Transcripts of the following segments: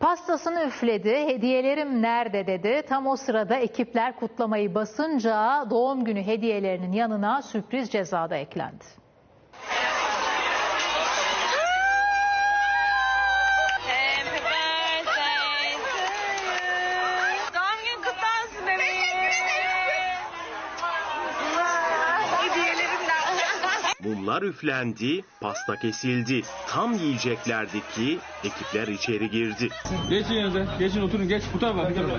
Pastasını üfledi, hediyelerim nerede dedi. Tam o sırada ekipler kutlamayı basınca doğum günü hediyelerinin yanına sürpriz cezada eklendi. Mumlar üflendi, pasta kesildi. Tam yiyeceklerdi ki ekipler içeri girdi. Geçin yanınıza. Geçin oturun. Geç bu tarafa. Bu tarafa.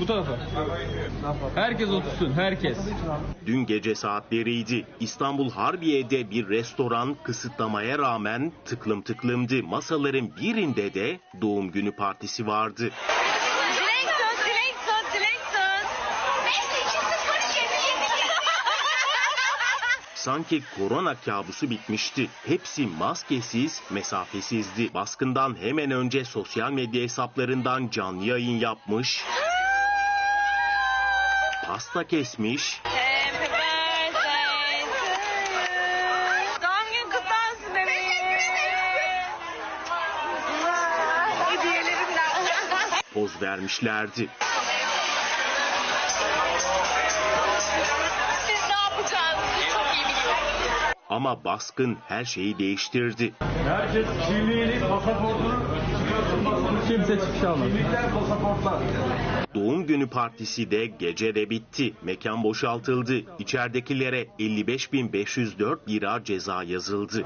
Bu tarafa. Herkes otursun. Herkes. Dün gece saatleriydi. İstanbul Harbiye'de bir restoran kısıtlamaya rağmen tıklım tıklımdı. Masaların birinde de doğum günü partisi vardı. Sanki korona kabusu bitmişti. Hepsi maskesiz, mesafesizdi. Baskından hemen önce sosyal medya hesaplarından canlı yayın yapmış, pasta kesmiş, Happy birthday Ama baskın her şeyi değiştirdi. Herkes kimliğini, pasaportunu. Kimse çıkış almaz. Kimlikler, pasaportlar. Doğum günü partisi de gece de bitti. Mekan boşaltıldı. İçeridekilere 55.504 lira ceza yazıldı.